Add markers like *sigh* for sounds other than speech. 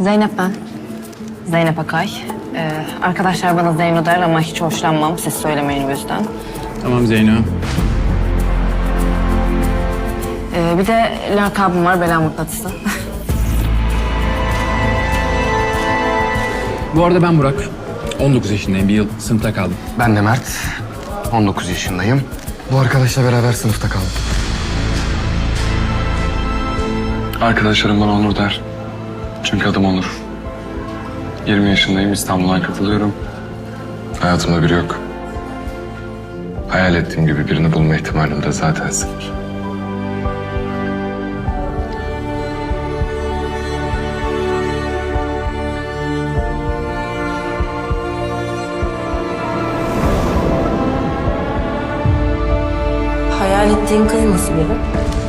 Zeynep ben. Zeynep Akay. Ee, arkadaşlar bana Zeyno der ama hiç hoşlanmam. Siz söylemeyin o yüzden. Tamam Zeyno. Ee, bir de lakabım var Bela Mıknatısı. *laughs* Bu arada ben Burak. 19 yaşındayım. Bir yıl sınıfta kaldım. Ben de Mert. 19 yaşındayım. Bu arkadaşla beraber sınıfta kaldım. Arkadaşlarım bana Onur der. Çünkü adım Onur. 20 yaşındayım, İstanbul'dan katılıyorum. Hayatımda biri yok. Hayal ettiğim gibi birini bulma ihtimalim de zaten sıfır. Hayal ettiğin kız nasıl biri?